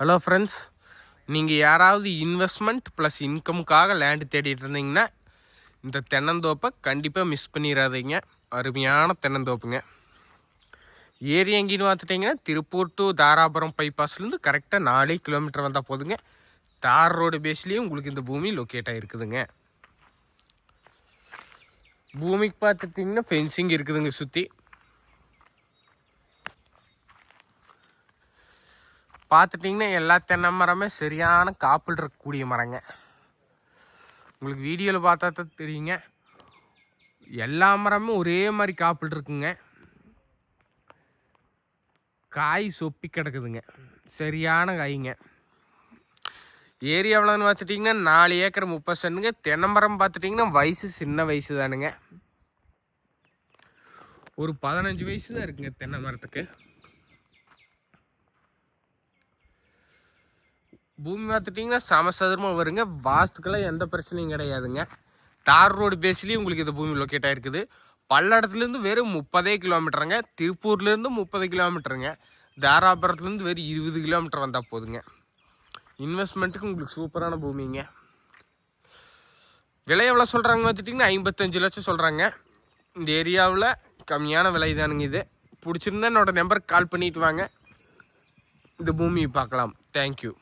Hello friends நீங்கள் யாராவது investment plus இன்கமுக்காக land தேடிட்டு இருந்தீங்கன்னா இந்த தென்னந்தோப்பை கண்டிப்பாக மிஸ் பண்ணிடாதீங்க. அருமையான தென்னந்தோப்புங்க. ஏரி எங்கேன்னு பார்த்துட்டிங்கன்னா திருப்பூர் டு தாராபுரம் பைபாஸ்லேருந்து கரெக்டாக நாலே கிலோமீட்டர் வந்தால் போதுங்க. தார் ரோடு பேஸ்லேயும் உங்களுக்கு இந்த பூமி லொக்கேட் ஆகிருக்குதுங்க பூமிக்கு பார்த்துட்டிங்கன்னா ஃபென்சிங் இருக்குதுங்க சுற்றி பார்த்துட்டிங்கன்னா எல்லா தென்னை மரமே சரியான காப்பில் இருக்கக்கூடிய மரங்க. உங்களுக்கு வீடியோவில் பார்த்தா தான் தெரியுங்க. எல்லா மரமும் ஒரே மாதிரி காப்பில் இருக்குங்க. காய் சொப்பி கிடக்குதுங்க. சரியான காய்ங்க. ஏரியாவில்னு பார்த்துட்டிங்கன்னா நாலு ஏக்கர் முப்பது சென்ட்டுங்க. தென்னை மரம் பார்த்துட்டிங்கன்னா வயசு சின்ன வயசு தானுங்க. ஒரு பதினஞ்சு வயசு தான் இருக்குங்க தென்னை மரத்துக்கு. பூமி பார்த்துட்டிங்கன்னா சமசதுரமாக வருங்க. வாஸ்துக்கெல்லாம் எந்த பிரச்சனையும் கிடையாதுங்க. தார் ரோடு பேஸ்லேயும் உங்களுக்கு இந்த பூமி லொக்கேட் ஆகிருக்குது பல்லடத்துலேருந்து வெறும் முப்பதே கிலோமீட்டருங்க திருப்பூர்லேருந்து முப்பது கிலோமீட்டருங்க தாராபுரத்துலேருந்து வெறும் இருபது கிலோமீட்டர் வந்தால் போதுங்க. இன்வெஸ்ட்மெண்ட்டுக்கு உங்களுக்கு சூப்பரான பூமிங்க. விலை எவ்வளோ சொல்கிறாங்க பார்த்துட்டிங்கன்னா ஐம்பத்தஞ்சு லட்சம் சொல்கிறாங்க இந்த ஏரியாவில் கம்மியான விலை தானுங்க இது. பிடிச்சிருந்தா என்னோட நம்பருக்கு கால் பண்ணிட்டு வாங்க. இந்த பூமியை பார்க்கலாம். தேங்க்யூ